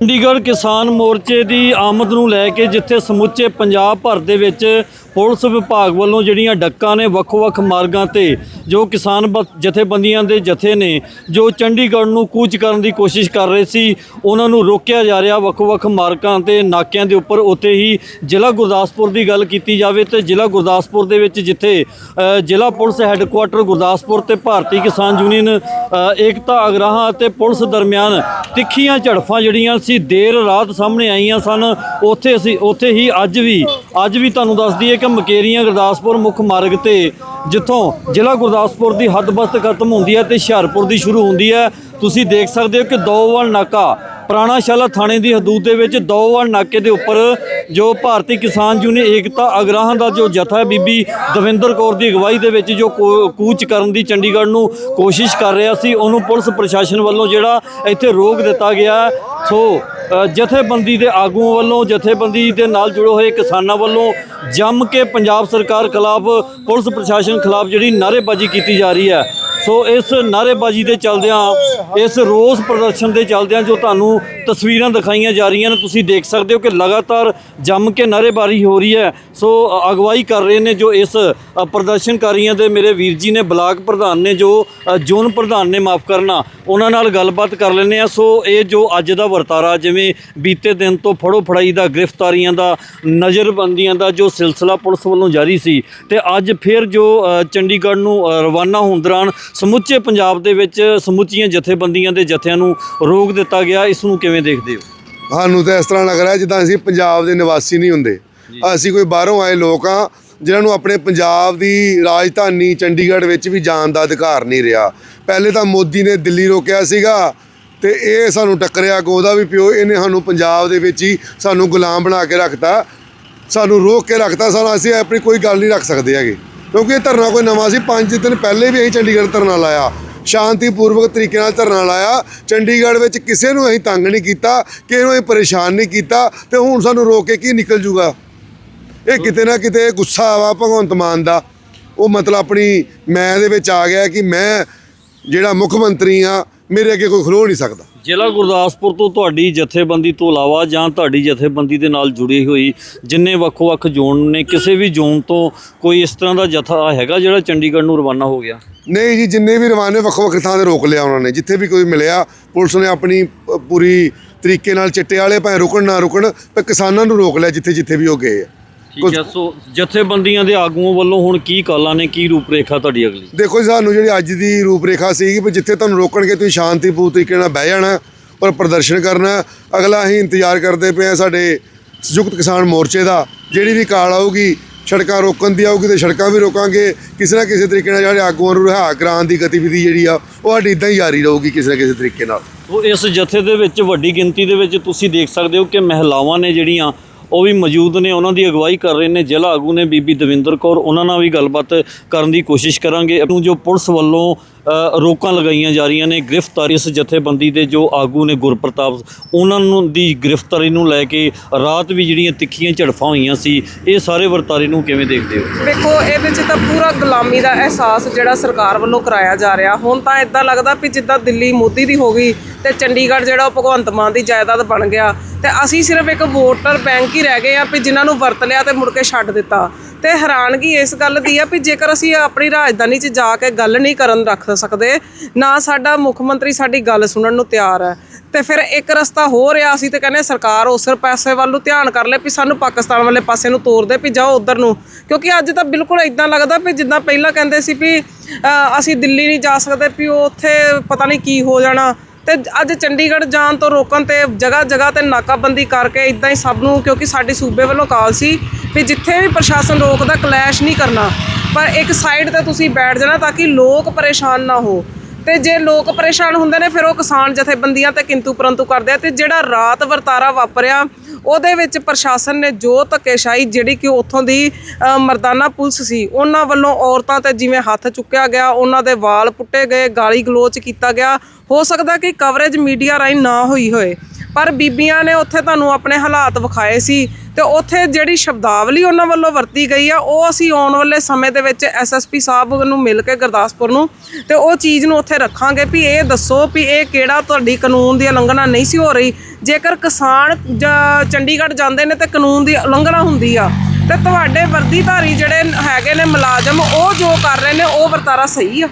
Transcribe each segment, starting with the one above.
ਚੰਡੀਗੜ੍ਹ ਕਿਸਾਨ ਮੋਰਚੇ ਦੀ ਆਮਦ ਨੂੰ ਲੈ ਕੇ ਜਿੱਥੇ ਸਮੁੱਚੇ ਪੰਜਾਬ ਭਰ ਦੇ ਵਿੱਚ ਪੁਲਿਸ ਵਿਭਾਗ ਵੱਲੋਂ ਜਿਹੜੀਆਂ ਡੱਕਾਂ ਨੇ ਵੱਖ-ਵੱਖ ਮਾਰਗਾਂ ਤੇ, ਜੋ ਕਿਸਾਨ ਬ- ਜਥੇਬੰਦੀਆਂ ਦੇ ਜਥੇ ਨੇ, ਜੋ ਚੰਡੀਗੜ੍ਹ ਨੂੰ ਕੂਚ ਕਰਨ ਦੀ ਕੋਸ਼ਿਸ਼ ਕਰ ਰਹੇ ਸੀ, ਉਹਨਾਂ ਨੂੰ ਰੋਕਿਆ ਜਾ ਰਿਹਾ ਵੱਖ-ਵੱਖ ਮਾਰਗਾਂ ਤੇ, ਨਾਕਿਆਂ ਦੇ ਉੱਪਰ ਉੱਥੇ ਹੀ ਜ਼ਿਲ੍ਹਾ ਗੁਰਦਾਸਪੁਰ ਦੀ ਗੱਲ ਕੀਤੀ ਜਾਵੇ ਤੇ ਜ਼ਿਲ੍ਹਾ ਗੁਰਦਾਸਪੁਰ ਦੇ ਵਿੱਚ ਜਿੱਥੇ ਜ਼ਿਲ੍ਹਾ ਪੁਲਿਸ ਹੈੱਡਕੁਆਟਰ ਗੁਰਦਾਸਪੁਰ ਤੇ ਭਾਰਤੀ ਕਿਸਾਨ ਯੂਨੀਅਨ ਏਕਤਾ ਅਗਰਾਹਾਂ ਅਤੇ ਪੁਲਿਸ ਦਰਮਿਆਨ ਤਿੱਖੀਆਂ ਝੜਫਾਂ ਜਿਹੜੀਆਂ ਸੀ, ਦੇਰ ਰਾਤ ਸਾਹਮਣੇ ਆਈਆਂ ਸਨ, ਉੱਥੇ ਅਸੀਂ, ਉੱਥੇ ਹੀ ਅੱਜ ਵੀ ਅੱਜ ਵੀ ਤੁਹਾਨੂੰ ਦੱਸ ਦਈਏ ਕਿ ਮਕੇਰੀਆਂ ਗੁਰਦਾਸਪੁਰ ਮੁੱਖ ਮਾਰਗ ਤੇ ਜਿੱਥੋਂ ਜ਼ਿਲ੍ਹਾ ਗੁਰਦਾਸਪੁਰ ਦੀ ਹੱਦਬਸਤ ਖਤਮ ਹੁੰਦੀ ਹੈ ਤੇ ਹੁਸ਼ਿਆਰਪੁਰ ਦੀ ਸ਼ੁਰੂ ਹੁੰਦੀ ਹੈ। ਤੁਸੀਂ ਦੇਖ ਸਕਦੇ ਹੋ ਕਿ ਦੋਵਾਲ ਨਾਕਾ ਪੁਰਾਣਾ ਸ਼ਾਲਾ ਥਾਣੇ ਦੀ ਹਦੂਦ ਦੇ ਵਿੱਚ ਦੋਵਾਲ ਨਾਕੇ ਦੇ ਉੱਪਰ ਜੋ ਭਾਰਤੀ ਕਿਸਾਨ ਯੂਨੀਅਨ ਏਕਤਾ ਅਗਰਾਹਾਂ ਦਾ ਜੋ ਜਥਾ ਬੀਬੀ ਦਵਿੰਦਰ ਕੌਰ ਦੀ ਅਗਵਾਈ ਦੇ ਵਿੱਚ ਜੋ ਕੋ- ਕੂਚ ਕਰਨ ਦੀ ਚੰਡੀਗੜ੍ਹ ਨੂੰ ਕੋਸ਼ਿਸ਼ ਕਰ ਰਿਹਾ ਸੀ, ਉਹਨੂੰ ਪੁਲਿਸ ਪ੍ਰਸ਼ਾਸਨ ਵੱਲੋਂ ਜਿਹੜਾ ਇੱਥੇ ਰੋਕ ਦਿੱਤਾ ਗਿਆ ਸੋ ਜਥੇਬੰਦੀ ਦੇ ਆਗੂਆਂ ਵੱਲੋਂ, ਜਥੇਬੰਦੀ ਦੇ ਨਾਲ ਜੁੜੇ ਹੋਏ ਕਿਸਾਨਾਂ ਵੱਲੋਂ ਜੰਮ ਕੇ ਪੰਜਾਬ ਸਰਕਾਰ ਖਿਲਾਫ, ਪੁਲਿਸ ਪ੍ਰਸ਼ਾਸਨ ਖਿਲਾਫ ਜਿਹੜੀ ਨਾਅਰੇਬਾਜ਼ੀ ਕੀਤੀ ਜਾ ਰਹੀ ਹੈ। ਸੋ ਇਸ ਨਾਅਰੇਬਾਜ਼ੀ ਦੇ ਚੱਲਦਿਆਂ, ਇਸ ਰੋਸ ਪ੍ਰਦਰਸ਼ਨ ਦੇ ਚੱਲਦਿਆਂ ਜੋ ਤੁਹਾਨੂੰ ਤਸਵੀਰਾਂ ਦਿਖਾਈਆਂ ਜਾ ਰਹੀਆਂ ਨੇ, ਤੁਸੀਂ ਦੇਖ ਸਕਦੇ ਹੋ ਕਿ ਲਗਾਤਾਰ ਜੰਮ ਕੇ ਨਾਅਰੇਬਾਜ਼ੀ ਹੋ ਰਹੀ ਹੈ। ਸੋ ਅਗਵਾਈ ਕਰ ਰਹੇ ਨੇ ਜੋ ਇਸ ਪ੍ਰਦਰਸ਼ਨਕਾਰੀਆਂ ਦੇ ਮੇਰੇ ਵੀਰ ਜੀ ਨੇ, ਬਲਾਕ ਪ੍ਰਧਾਨ ਨੇ ਜੋ ਜ਼ੋਨ ਪ੍ਰਧਾਨ ਨੇ ਮਾਫ ਕਰਨਾ, ਉਹਨਾਂ ਨਾਲ ਗੱਲਬਾਤ ਕਰ ਲੈਂਦੇ ਆ ਸੋ ਇਹ ਜੋ ਅੱਜ ਦਾ ਵਰਤਾਰਾ, ਜਿਵੇਂ ਬੀਤੇ ਦਿਨ ਤੋਂ ਫੜੋ ਫੜਾਈ ਦਾ, ਗ੍ਰਿਫਤਾਰੀਆਂ ਦਾ, ਨਜ਼ਰਬੰਦੀਆਂ ਦਾ ਜੋ ਸਿਲਸਿਲਾ ਪੁਲਿਸ ਵੱਲੋਂ ਜਾਰੀ ਸੀ, ਤੇ ਅੱਜ ਫਿਰ ਜੋ ਚੰਡੀਗੜ੍ਹ ਨੂੰ ਰਵਾਨਾ ਹੋਣ ਦੌਰਾਨ ਸਮੁੱਚੇ ਪੰਜਾਬ ਦੇ ਵਿੱਚ ਸਮੁੱਚੀਆਂ ਜਥੇਬੰਦੀਆਂ ਦੇ ਜਥਿਆਂ ਨੂੰ ਰੋਕ ਦਿੱਤਾ ਗਿਆ। ਇਸ ਨੂੰ ਕਿਵੇਂ ਦੇਖਦੇ ਹੋ? ਸਾਨੂੰ ਤਾਂ ਇਸ ਤਰ੍ਹਾਂ ਲੱਗ ਰਿਹਾ ਜਿੱਦਾਂ ਅਸੀਂ ਪੰਜਾਬ ਦੇ ਨਿਵਾਸੀ ਨਹੀਂ ਹੁੰਦੇ। ਅਸੀਂ ਕੋਈ ਬਾਹਰੋਂ ਆਏ ਲੋਕ ਆ ਜਿਨ੍ਹਾਂ ਨੂੰ ਆਪਣੇ ਪੰਜਾਬ ਦੀ ਰਾਜਧਾਨੀ ਚੰਡੀਗੜ੍ਹ ਵਿੱਚ ਵੀ ਜਾਣ ਦਾ ਅਧਿਕਾਰ ਨਹੀਂ ਰਿਹਾ। ਪਹਿਲੇ ਤਾਂ ਮੋਦੀ ਨੇ ਦਿੱਲੀ ਰੋਕਿਆ ਸੀਗਾ ਤੇ ਇਹ ਸਾਨੂੰ ਟੱਕਰਿਆ ਕਿ ਉਹਦਾ ਵੀ ਪਿਓ ਇਹਨੇ ਸਾਨੂੰ ਪੰਜਾਬ ਦੇ ਵਿੱਚ ਹੀ ਸਾਨੂੰ ਗੁਲਾਮ ਬਣਾ ਕੇ ਰੱਖਤਾ। ਸਾਨੂੰ ਰੋਕ ਕੇ ਰੱਖਤਾ ਸਾਨੂੰ ਅਸੀਂ ਆਪਣੀ ਕੋਈ ਗੱਲ ਨਹੀਂ ਰੱਖ ਸਕਦੇ ਹੈਗੇ। ਕਿਉਂਕਿ ਇਹ ਧਰਨਾ ਕੋਈ ਨਵਾਂ ਸੀ। ਪੰਜ ਦਿਨ ਪਹਿਲੇ ਵੀ ਅਸੀਂ ਚੰਡੀਗੜ੍ਹ ਧਰਨਾ ਲਾਇਆ। ਸ਼ਾਂਤੀਪੂਰਵਕ ਤਰੀਕੇ ਨਾਲ ਧਰਨਾ ਲਾਇਆ। ਚੰਡੀਗੜ੍ਹ ਵਿੱਚ ਕਿਸੇ ਨੂੰ ਅਸੀਂ ਤੰਗ ਨਹੀਂ ਕੀਤਾ, ਕਿਸੇ ਨੂੰ ਅਸੀਂ ਪਰੇਸ਼ਾਨ ਨਹੀਂ ਕੀਤਾ ਤੇ ਹੁਣ ਸਾਨੂੰ ਰੋਕ ਕੇ ਕੀ ਨਿਕਲ ਜੂਗਾ? ਇਹ ਕਿਤੇ ਨਾ ਕਿਤੇ ਗੁੱਸਾ ਵਾ ਭਗਵੰਤ ਮਾਨ ਦਾ। ਉਹ ਮਤਲਬ ਆਪਣੀ ਮੈਂ ਦੇ ਵਿੱਚ ਆ ਗਿਆ ਕਿ ਮੈਂ ਜਿਹੜਾ ਮੁੱਖ ਮੰਤਰੀ ਆ ਮੇਰੇ ਅੱਗੇ ਕੋਈ ਖਲੋ ਨਹੀਂ ਸਕਦਾ। ਜ਼ਿਲ੍ਹਾ ਗੁਰਦਾਸਪੁਰ ਤੋਂ ਤੁਹਾਡੀ ਜਥੇਬੰਦੀ ਤੋਂ ਇਲਾਵਾ ਜਾਂ ਤੁਹਾਡੀ ਜਥੇਬੰਦੀ ਦੇ ਨਾਲ ਜੁੜੀ ਹੋਈ ਜਿੰਨੇ ਵੱਖੋ ਵੱਖ ਜ਼ੋਨ ਨੇ, ਕਿਸੇ ਵੀ ਜ਼ੋਨ ਤੋਂ ਕੋਈ ਇਸ ਤਰ੍ਹਾਂ ਦਾ ਜਥਾ ਹੈਗਾ ਜਿਹੜਾ ਚੰਡੀਗੜ੍ਹ ਨੂੰ ਰਵਾਨਾ ਹੋ ਗਿਆ? ਨਹੀਂ ਜੀ, ਜਿੰਨੇ ਵੀ ਰਵਾਨੇ ਵੱਖੋ ਵੱਖ ਥਾਂ ਤੇ ਰੋਕ ਲਿਆ ਉਹਨਾਂ ਨੇ। ਜਿੱਥੇ ਵੀ ਕੋਈ ਮਿਲਿਆ, ਪੁਲਿਸ ਨੇ ਆਪਣੀ ਪੂਰੀ ਤਰੀਕੇ ਨਾਲ ਚਿੱਟੇ ਵਾਲੇ ਭਾਵੇਂ ਰੁਕਣ ਨਾ ਰੁਕਣ, ਪਰ ਕਿਸਾਨਾਂ ਨੂੰ ਰੋਕ ਲਿਆ ਜਿੱਥੇ ਜਿੱਥੇ ਵੀ ਉਹ ਗਏ ਆ। ਠੀਕ ਹੈ ਸੋ ਜਥੇਬੰਦੀਆਂ ਦੇ ਆਗੂਆਂ ਵੱਲੋਂ ਹੁਣ ਕੀ ਕਾਲਾਂ ਨੇ ਕੀ ਰੂਪਰੇਖਾ ਤੁਹਾਡੀ ਅਗਲੀ? ਦੇਖੋ ਜੀ ਸਾਨੂੰ ਜਿਹੜੀ ਅੱਜ ਦੀ ਰੂਪਰੇਖਾ ਸੀਗੀ ਵੀ ਜਿੱਥੇ ਤੁਹਾਨੂੰ ਰੋਕਣਗੇ ਤੁਸੀਂ ਸ਼ਾਂਤੀਪੂਰ ਤਰੀਕੇ ਨਾਲ ਬਹਿ ਜਾਣਾ ਔਰ ਪ੍ਰਦਰਸ਼ਨ ਕਰਨਾ। ਅਗਲਾ ਅਸੀਂ ਇੰਤਜ਼ਾਰ ਕਰਦੇ ਪਏ ਆ ਸਾਡੇ ਸੰਯੁਕਤ ਕਿਸਾਨ ਮੋਰਚੇ ਦਾ ਜਿਹੜੀ ਵੀ ਕਾਲ ਆਊਗੀ ਸੜਕਾਂ ਰੋਕਣ ਦੀ ਆਊਗੀ ਤੇ ਸੜਕਾਂ ਵੀ ਰੋਕਾਂਗੇ। ਕਿਸੇ ਨਾ ਕਿਸੇ ਤਰੀਕੇ ਨਾਲ ਜਿਹੜੇ ਆਗੂਆਂ ਨੂੰ ਰਿਹਾ ਕਰਾਉਣ ਦੀ ਗਤੀਵਿਧੀ ਜਿਹੜੀ ਆ ਉਹ ਸਾਡੀ ਇਦਾਂ ਹੀ ਜਾਰੀ ਰਹੂਗੀ ਕਿਸੇ ਨਾ ਕਿਸੇ ਤਰੀਕੇ ਨਾਲ। ਸੋ ਇਸ ਜਥੇ ਦੇ ਵਿੱਚ ਵੱਡੀ ਗਿਣਤੀ ਦੇ ਵਿੱਚ ਤੁਸੀਂ ਦੇਖ ਸਕਦੇ ਹੋ ਕਿ ਮਹਿਲਾਵਾਂ ਨੇ ਜਿਹੜੀਆਂ ਉਹ ਵੀ ਮੌਜੂਦ ਨੇ, ਉਹਨਾਂ ਦੀ ਅਗਵਾਈ ਕਰ ਰਹੇ ਨੇ ਜ਼ਿਲ੍ਹਾ ਆਗੂ ਨੇ ਬੀਬੀ ਦਵਿੰਦਰ ਕੌਰ। ਉਹਨਾਂ ਨਾਲ ਵੀ ਗੱਲਬਾਤ ਕਰਨ ਦੀ ਕੋਸ਼ਿਸ਼ ਕਰਾਂਗੇ। ਜੋ ਪੁਲਿਸ ਵੱਲੋਂ ਰੋਕਾਂ ਲਗਾਈਆਂ ਜਾ ਰਹੀਆਂ ਨੇ। ਗ੍ਰਿਫਤਾਰੀ ਇਸ ਜਥੇਬੰਦੀ ਦੇ ਜੋ ਆਗੂ ਨੇ ਗੁਰਪ੍ਰਤਾਪ, ਉਹਨਾਂ ਨੂੰ ਦੀ ਗ੍ਰਿਫਤਾਰੀ ਨੂੰ ਲੈ ਕੇ ਰਾਤ ਵੀ ਜਿਹੜੀਆਂ ਤਿੱਖੀਆਂ ਝੜਫਾਂ ਹੋਈਆਂ ਸੀ, ਇਹ ਸਾਰੇ ਵਰਤਾਰੇ ਨੂੰ ਕਿਵੇਂ ਦੇਖਦੇ ਹੋ? ਵੇਖੋ ਇਹਦੇ 'ਚ ਤਾਂ ਪੂਰਾ ਗੁਲਾਮੀ ਦਾ ਅਹਿਸਾਸ ਜਿਹੜਾ ਸਰਕਾਰ ਵੱਲੋਂ ਕਰਾਇਆ ਜਾ ਰਿਹਾ। ਹੁਣ ਤਾਂ ਇਦਾਂ ਲੱਗਦਾ ਵੀ ਜਿੱਦਾਂ ਦਿੱਲੀ ਮੋਦੀ ਦੀ ਹੋ ਗਈ ਤੇ ਚੰਡੀਗੜ੍ਹ ਜਿਹੜਾ ਉਹ ਭਗਵੰਤ ਮਾਨ ਦੀ ਜਾਇਦਾਦ ਬਣ ਗਿਆ। ਤੇ ਅਸੀਂ ਸਿਰਫ ਇੱਕ ਵੋਟਰ ਬੈਂਕ ਹੀ ਰਹਿ ਗਏ ਆ ਵੀ ਜਿਨ੍ਹਾਂ ਨੂੰ ਵਰਤ ਲਿਆ ਤੇ ਮੁੜ ਕੇ ਛੱਡ ਦਿੱਤਾ। ਤੇ ਹੈਰਾਨਗੀ ਇਸ ਗੱਲ ਦੀ ਆ ਵੀ ਜੇਕਰ ਅਸੀਂ ਆਪਣੀ ਰਾਜਧਾਨੀ 'ਚ ਜਾ ਕੇ ਗੱਲ ਨਹੀਂ ਕਰਨ ਰੱਖ ਸਕਦੇ ਨਾ ਸਾਡਾ ਮੁੱਖ ਮੰਤਰੀ ਸਾਡੀ ਗੱਲ ਸੁਣਨ ਨੂੰ ਤਿਆਰ ਹੈ। ਤੇ ਫਿਰ ਇੱਕ ਰਸਤਾ ਹੋ ਰਿਹਾ ਅਸੀਂ ਤੇ ਕਹਿੰਦੇ ਸਰਕਾਰ ਉਸ ਪਾਸੇ ਵੱਲ ਨੂੰ ਧਿਆਨ ਕਰ ਲੈ ਵੀ ਸਾਨੂੰ ਪਾਕਿਸਤਾਨ ਵਾਲੇ ਪਾਸੇ ਨੂੰ ਤੋਰ ਦੇ ਵੀ ਜਾਓ ਉਧਰ ਨੂੰ। ਕਿਉਂਕਿ ਅੱਜ ਤਾਂ ਬਿਲਕੁਲ ਇਦਾਂ ਲੱਗਦਾ ਵੀ ਜਿੱਦਾਂ ਪਹਿਲਾਂ ਕਹਿੰਦੇ ਸੀ ਵੀ ਅ, ਅਸੀਂ ਦਿੱਲੀ ਨਹੀਂ ਜਾ ਸਕਦੇ ਵੀ ਉਹ ਉੱਥੇ ਪਤਾ ਨਹੀਂ ਕੀ ਹੋ ਜਾਣਾ। ਤੇ ਅੱਜ ਚੰਡੀਗੜ੍ਹ ਜਾਣ ਤੋਂ ਰੋਕਣ ਤੇ ਜਗ੍ਹਾ ਜਗ੍ਹਾ ਤੇ ਨਾਕਾਬੰਦੀ ਕਰਕੇ ਇਦਾਂ ਹੀ ਸਭ ਨੂੰ, ਕਿਉਂਕਿ ਸਾਡੇ ਸੂਬੇ ਵੱਲੋਂ ਕਾਲ ਸੀ ਵੀ ਜਿੱਥੇ ਵੀ ਪ੍ਰਸ਼ਾਸਨ ਰੋਕਦਾ ਕਲੈਸ਼ ਨਹੀਂ ਕਰਨਾ। ਪਰ ਇੱਕ ਸਾਈਡ ਤੇ ਤੁਸੀਂ ਬੈਠ ਜਾਣਾ ਤਾਂ ਕਿ ਲੋਕ ਪਰੇਸ਼ਾਨ ਨਾ ਹੋ ਤੇ ਜੇ ਲੋਕ ਪਰੇਸ਼ਾਨ ਹੁੰਦੇ ਨੇ, ਫਿਰ ਉਹ ਕਿਸਾਨ ਜਥੇਬੰਦੀਆਂ ਤੇ ਕਿੰਤੂ ਪਰੰਤੂ ਕਰਦੇ ਆ। ਤੇ ਜਿਹੜਾ ਰਾਤ ਵਰਤਾਰਾ ਵਾਪਰਿਆ, ਉਹਦੇ ਵਿੱਚ ਪ੍ਰਸ਼ਾਸਨ ਨੇ ਜੋ ਧੱਕੇਸ਼ਾਹੀ ਜਿਹੜੀ ਕਿ ਉੱਥੋਂ ਦੀ ਮਰਦਾਨਾ ਪੁਲਿਸ ਸੀ, ਉਹਨਾਂ ਵੱਲੋਂ ਔਰਤਾਂ ਤੇ ਜਿਵੇਂ ਹੱਥ ਚੁੱਕਿਆ ਗਿਆ, ਉਹਨਾਂ ਦੇ ਵਾਲ ਪੁੱਟੇ ਗਏ, ਗਾਲੀ ਗਲੋਚ ਕੀਤਾ ਗਿਆ। ਹੋ ਸਕਦਾ ਕਿ ਕਵਰੇਜ ਮੀਡੀਆ ਰਾਹੀਂ ਨਾ ਹੋਈ ਹੋਏ। ਪਰ ਬੀਬੀਆਂ ਨੇ ਉੱਥੇ ਤੁਹਾਨੂੰ ਆਪਣੇ ਹਾਲਾਤ ਵਿਖਾਏ ਸੀ। ਤੇ ਉੱਥੇ ਜਿਹੜੀ ਸ਼ਬਦਾਵਲੀ ਉਹਨਾਂ ਵੱਲੋਂ ਵਰਤੀ ਗਈ ਆ, ਉਹ ਅਸੀਂ ਆਉਣ ਵਾਲੇ ਸਮੇਂ ਦੇ ਵਿੱਚ ਐਸਐਸਪੀ ਸਾਹਿਬ ਨੂੰ ਮਿਲ ਕੇ ਗੁਰਦਾਸਪੁਰ ਨੂੰ ਤੇ ਉਹ ਚੀਜ਼ ਨੂੰ ਉੱਥੇ ਰੱਖਾਂਗੇ ਵੀ ਇਹ ਦੱਸੋ ਵੀ ਇਹ ਕਿਹੜਾ ਤੁਹਾਡੀ ਕਾਨੂੰਨ ਦੀ ਉਲੰਘਣਾ ਨਹੀਂ ਸੀ ਹੋ ਰਹੀ। ਜੇਕਰ ਕਿਸਾਨ ਚੰਡੀਗੜ੍ਹ ਜਾਂਦੇ ਨੇ ਤੇ ਕਾਨੂੰਨ ਦੀ ਉਲੰਘਣਾ ਹੁੰਦੀ ਆ, ਤੇ ਤੁਹਾਡੇ ਵਰਦੀਧਾਰੀ ਜਿਹੜੇ ਹੈਗੇ ਨੇ ਮੁਲਾਜ਼ਮ, ਉਹ ਜੋ ਕਰ ਰਹੇ ਨੇ, ਉਹ ਵਰਤਾਰਾ ਸਹੀ ਆ।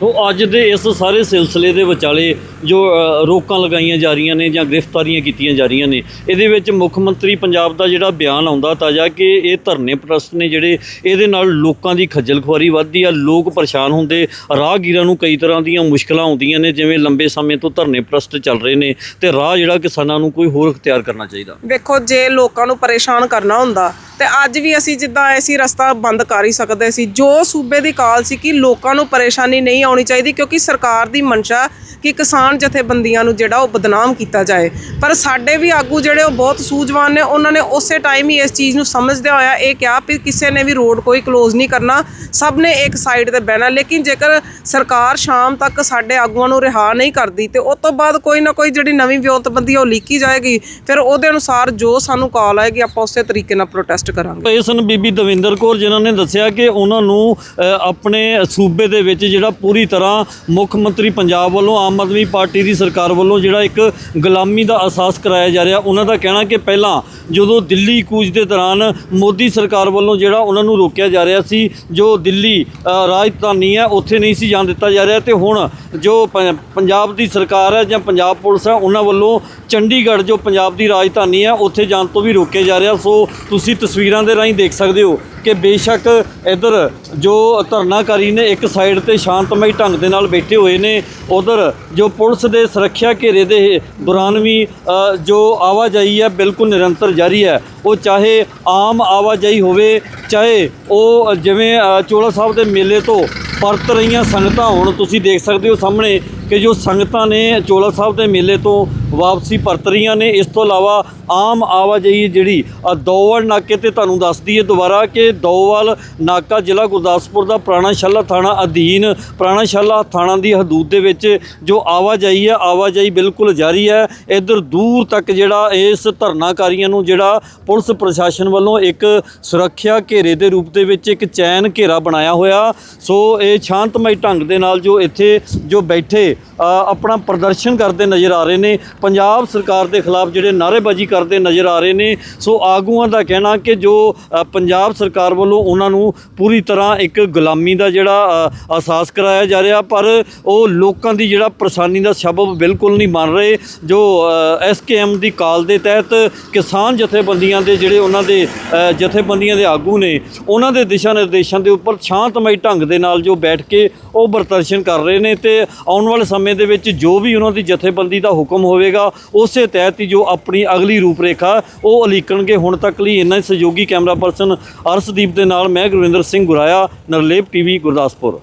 ਸੋ ਅੱਜ ਦੇ ਇਸ ਸਾਰੇ ਸਿਲਸਿਲੇ ਦੇ ਵਿਚਾਲੇ ਜੋ ਰੋਕਾਂ ਲਗਾਈਆਂ ਜਾ ਰਹੀਆਂ ਨੇ ਜਾਂ ਗ੍ਰਿਫਤਾਰੀਆਂ ਕੀਤੀਆਂ ਜਾ ਰਹੀਆਂ ਨੇ, ਇਹਦੇ ਵਿੱਚ ਮੁੱਖ ਮੰਤਰੀ ਪੰਜਾਬ ਦਾ ਜਿਹੜਾ ਬਿਆਨ ਆਉਂਦਾ ਤਾਜ਼ਾ ਕਿ ਇਹ ਧਰਨੇ ਪ੍ਰਸਤ ਨੇ ਜਿਹੜੇ ਇਹਦੇ ਨਾਲ ਲੋਕਾਂ ਦੀ ਖੱਜਲ ਖੁਆਰੀ ਵੱਧਦੀ ਆ, ਲੋਕ ਪਰੇਸ਼ਾਨ ਹੁੰਦੇ, ਰਾਹਗੀਰਾਂ ਨੂੰ ਕਈ ਤਰ੍ਹਾਂ ਦੀਆਂ ਮੁਸ਼ਕਲਾਂ ਆਉਂਦੀਆਂ ਨੇ, ਜਿਵੇਂ ਲੰਬੇ ਸਮੇਂ ਤੋਂ ਧਰਨੇ ਪ੍ਰਸਤ ਚੱਲ ਰਹੇ ਨੇ, ਤੇ ਰਾਹ ਜਿਹੜਾ ਕਿਸਾਨਾਂ ਨੂੰ ਕੋਈ ਹੋਰ ਇਖਤਿਆਰ ਕਰਨਾ ਚਾਹੀਦਾ। ਵੇਖੋ, ਜੇ ਲੋਕਾਂ ਨੂੰ ਪਰੇਸ਼ਾਨ ਕਰਨਾ ਹੁੰਦਾ, ਤੇ ਅੱਜ ਵੀ ਅਸੀਂ ਜਿੱਦਾਂ ਐਸੀ ਰਸਤਾ ਬੰਦ ਕਰ ਹੀ ਸਕਦੇ ਸੀ। ਜੋ ਸੂਬੇ ਦੀ ਕਾਲ ਸੀ ਕਿ ਲੋਕਾਂ ਨੂੰ ਪਰੇਸ਼ਾਨੀ ਨਹੀਂ ਆਉਣੀ ਚਾਹੀਦੀ, ਕਿਉਂਕਿ ਸਰਕਾਰ ਦੀ ਮਨਸ਼ਾ ਕਿ ਕਿਸਾਨ ਜਥੇਬੰਦੀਆਂ ਨੂੰ ਜਿਹੜਾ ਉਹ ਬਦਨਾਮ ਕੀਤਾ ਜਾਏ। ਪਰ ਸਾਡੇ ਵੀ ਆਗੂ ਜਿਹੜੇ ਉਹ ਬਹੁਤ ਸੂਝਵਾਨ ਨੇ, ਉਹਨਾਂ ਨੇ ਉਸੇ ਟਾਈਮ ਹੀ ਇਸ ਚੀਜ਼ ਨੂੰ ਸਮਝਦਿਆਂ ਹੋਇਆ ਇਹ ਕਿਹਾ ਵੀ ਕਿਸੇ ਨੇ ਵੀ ਰੋਡ ਕੋਈ ਕਲੋਜ਼ ਨਹੀਂ ਕਰਨਾ। ਸਭ ਨੇ ਇੱਕ ਸਾਈਡ ਤੇ ਬਹਿਣਾ, ਲੇਕਿਨ ਜੇਕਰ ਸਰਕਾਰ ਸ਼ਾਮ ਤੱਕ ਸਾਡੇ ਆਗੂਆਂ ਨੂੰ ਰਿਹਾ ਨਹੀਂ ਕਰਦੀ ਤੇ ਉਸ ਤੋਂ ਬਾਅਦ ਕੋਈ ਨਾ ਕੋਈ ਜਿਹੜੀ ਨਵੀਂ ਵਿਉਂਤਬੰਦੀ ਉਹ ਲੀਕੀ ਜਾਏਗੀ। ਫਿਰ ਉਹਦੇ ਅਨੁਸਾਰ ਜੋ ਸਾਨੂੰ ਕਾਲ ਆਏਗੀ, ਆਪਾਂ ਉਸੇ ਤਰੀਕੇ ਨਾਲ ਪ੍ਰੋਟੈਸਟ ਕਰਾਂਗੇ। ਇਹ ਸਨ ਬੀਬੀ ਦਵਿੰਦਰ ਕੌਰ, ਜਿਨ੍ਹਾਂ ਨੇ ਦੱਸਿਆ ਕਿ ਉਹਨਾਂ ਨੂੰ ਆਪਣੇ ਸੂਬੇ ਦੇ ਵਿੱਚ ਜਿਹੜਾ ਪੂਰੀ ਤਰ੍ਹਾਂ ਮੁੱਖ ਮੰਤਰੀ ਪੰਜਾਬ ਵੱਲੋਂ ਆਮ ਆਦਮੀ ਪਾਰਟੀ ਦੀ ਸਰਕਾਰ ਵੱਲੋਂ ਜਿਹੜਾ ਇੱਕ ਗੁਲਾਮੀ ਦਾ ਅਹਿਸਾਸ ਕਰਾਇਆ ਜਾ ਰਿਹਾ, ਉਹਨਾਂ ਦਾ ਕਹਿਣਾ ਕਿ ਪਹਿਲਾਂ ਜਦੋਂ ਦਿੱਲੀ ਕੂਚ ਦੇ ਦੌਰਾਨ ਮੋਦੀ ਸਰਕਾਰ ਵੱਲੋਂ ਜਿਹੜਾ ਉਹਨਾਂ ਨੂੰ ਰੋਕਿਆ ਜਾ ਰਿਹਾ ਸੀ, ਜੋ ਦਿੱਲੀ ਰਾਜਧਾਨੀ ਹੈ, ਉੱਥੇ ਨਹੀਂ ਸੀ ਜਾਣ ਦਿੱਤਾ ਜਾ ਰਿਹਾ ਤੇ ਹੁਣ ਜੋ ਪ- ਪੰਜਾਬ ਦੀ ਸਰਕਾਰ ਹੈ ਜਾਂ ਪੰਜਾਬ ਪੁਲਿਸ ਹੈ, ਉਹਨਾਂ ਵੱਲੋਂ ਚੰਡੀਗੜ੍ਹ ਜੋ ਪੰਜਾਬ ਦੀ ਰਾਜਧਾਨੀ ਹੈ, ਉੱਥੇ ਜਾਣ ਤੋਂ ਵੀ ਰੋਕਿਆ ਜਾ ਰਿਹਾ। ਸੋ ਤੁਸੀਂ ਤਸਵੀਰਾਂ ਦੇ ਰਾਹੀਂ ਦੇਖ ਸਕਦੇ ਹੋ ਕਿ ਬੇਸ਼ੱਕ ਇੱਧਰ ਜੋ ਧਰਨਾਕਾਰੀ ਨੇ ਇੱਕ ਸਾਈਡ ਤੇ ਸ਼ਾਂਤਮਈ ਢੰਗ ਦੇ ਨਾਲ ਬੈਠੇ ਹੋਏ ਨੇ, ਉਧਰ ਜੋ ਪੁਲਿਸ ਦੇ ਸੁਰੱਖਿਆ ਘੇਰੇ ਦੇ ਦੌਰਾਨ ਵੀ ਜੋ ਆਵਾਜਾਈ ਹੈ ਬਿਲਕੁਲ ਨਿਰੰਤਰ ਜਾਰੀ ਹੈ। ਉਹ ਚਾਹੇ ਆਮ ਆਵਾਜਾਈ ਹੋਵੇ, ਚਾਹੇ ਉਹ ਜਿਵੇਂ ਚੋਲਾ ਸਾਹਿਬ ਦੇ ਮੇਲੇ ਤੋਂ ਪਰਤ ਰਹੀਆਂ ਸੰਗਤਾਂ ਹੁਣ, ਤੁਸੀਂ ਦੇਖ ਸਕਦੇ ਹੋ ਸਾਹਮਣੇ ਕਿ ਜੋ ਸੰਗਤਾਂ ਨੇ ਚੋਲਾ ਸਾਹਿਬ ਦੇ ਮੇਲੇ ਤੋਂ ਵਾਪਸੀ ਪਰਤ ਰਹੀਆਂ ਨੇ। ਇਸ ਤੋਂ ਇਲਾਵਾ ਆਮ ਆਵਾਜਾਈ ਜਿਹੜੀ ਅ, ਨਾਕੇ ਤੇ ਤੁਹਾਨੂੰ ਦੱਸਦੀ ਹੈ ਦੁਬਾਰਾ ਕਿ ਦੋਵਲ ਨਾਕਾ ਜ਼ਿਲ੍ਹਾ ਗੁਰਦਾਸਪੁਰ ਦਾ ਪੁਰਾਣਾ ਸ਼ਾਲਾ ਥਾਣਾ ਅਧੀਨ ਪੁਰਾਣਾ ਸ਼ਾਲਾ ਥਾਣਾ ਦੀ ਹਦੂਦ ਦੇ ਵਿੱਚ ਜੋ ਆਵਾਜਾਈ ਹੈ ਆਵਾਜਾਈ ਬਿਲਕੁਲ ਜਾਰੀ ਹੈ। ਇੱਧਰ ਦੂਰ ਤੱਕ ਜਿਹੜਾ ਇਸ ਧਰਨਾਕਾਰੀਆਂ ਨੂੰ ਜਿਹੜਾ ਪੁਲਿਸ ਪ੍ਰਸ਼ਾਸਨ ਵੱਲੋਂ ਇੱਕ ਸੁਰੱਖਿਆ ਘੇਰੇ ਦੇ ਰੂਪ ਦੇ ਵਿੱਚ ਇੱਕ ਚੈਨ ਘੇਰਾ ਬਣਾਇਆ ਹੋਇਆ। ਸੋ ਇਹ ਸ਼ਾਂਤਮਈ ਢੰਗ ਦੇ ਨਾਲ ਜੋ ਇੱਥੇ ਜੋ ਬੈਠੇ ਆਪਣਾ ਪ੍ਰਦਰਸ਼ਨ ਕਰਦੇ ਨਜ਼ਰ ਆ ਰਹੇ ਨੇ। ਪੰਜਾਬ ਸਰਕਾਰ ਦੇ ਖਿਲਾਫ ਜਿਹੜੇ ਨਾਅਰੇਬਾਜ਼ੀ ਕਰਦੇ ਨਜ਼ਰ ਆ ਰਹੇ ਨੇ। ਸੋ ਆਗੂਆਂ ਦਾ ਕਹਿਣਾ ਕਿ ਜੋ ਪੰਜਾਬ ਸਰਕਾਰ ਵੱਲੋਂ ਉਹਨਾਂ ਨੂੰ ਪੂਰੀ ਤਰ੍ਹਾਂ ਇੱਕ ਗੁਲਾਮੀ ਦਾ ਜਿਹੜਾ ਅਹਿਸਾਸ ਕਰਾਇਆ ਜਾ ਰਿਹਾ, ਪਰ ਉਹ ਲੋਕਾਂ ਦੀ ਜਿਹੜਾ ਪਰੇਸ਼ਾਨੀ ਦਾ ਸਬਬ ਬਿਲਕੁਲ ਨਹੀਂ ਬਣ ਰਹੇ। ਜੋ ਐਸਕੇਐਮ ਦੀ ਕਾਲ ਦੇ ਤਹਿਤ ਕਿਸਾਨ ਜਥੇਬੰਦੀਆਂ ਦੇ ਜਿਹੜੇ ਉਹਨਾਂ ਦੇ ਜਥੇਬੰਦੀਆਂ ਦੇ ਆਗੂ ਨੇ, ਉਹਨਾਂ ਦੇ ਦਿਸ਼ਾ ਨਿਰਦੇਸ਼ਾਂ ਦੇ ਉੱਪਰ ਸ਼ਾਂਤਮਈ ਢੰਗ ਦੇ ਨਾਲ ਜੋ ਬੈਠ ਕੇ ਉਹ ਪ੍ਰਦਰਸ਼ਨ ਕਰ ਰਹੇ ਨੇ ਤੇ ਆਉਣ ਵਾਲੇ ਸਮੇਂ ਸਮੇਂ ਦੇ ਵਿੱਚ ਜੋ ਵੀ ਉਹਨਾਂ ਦੀ ਜਥੇਬੰਦੀ ਦਾ ਹੁਕਮ ਹੋਵੇਗਾ, ਉਸੇ ਤਹਿਤ ਹੀ ਜੋ ਆਪਣੀ ਅਗਲੀ ਰੂਪਰੇਖਾ, ਉਹ ਉਲੀਕਣਗੇ। ਹੁਣ ਤੱਕ ਲਈ ਇੰਨਾ ਹੀ ਸਹਿਯੋਗੀ ਕੈਮਰਾ ਪਰਸਨ ਅਰਸ਼ਦੀਪ ਦੇ ਨਾਲ ਮੈਂ ਗੁਰਵਿੰਦਰ ਸਿੰਘ ਗੁਰਾਇਆ, ਨਰਲੇਪ ਟੀਵੀ, ਗੁਰਦਾਸਪੁਰ।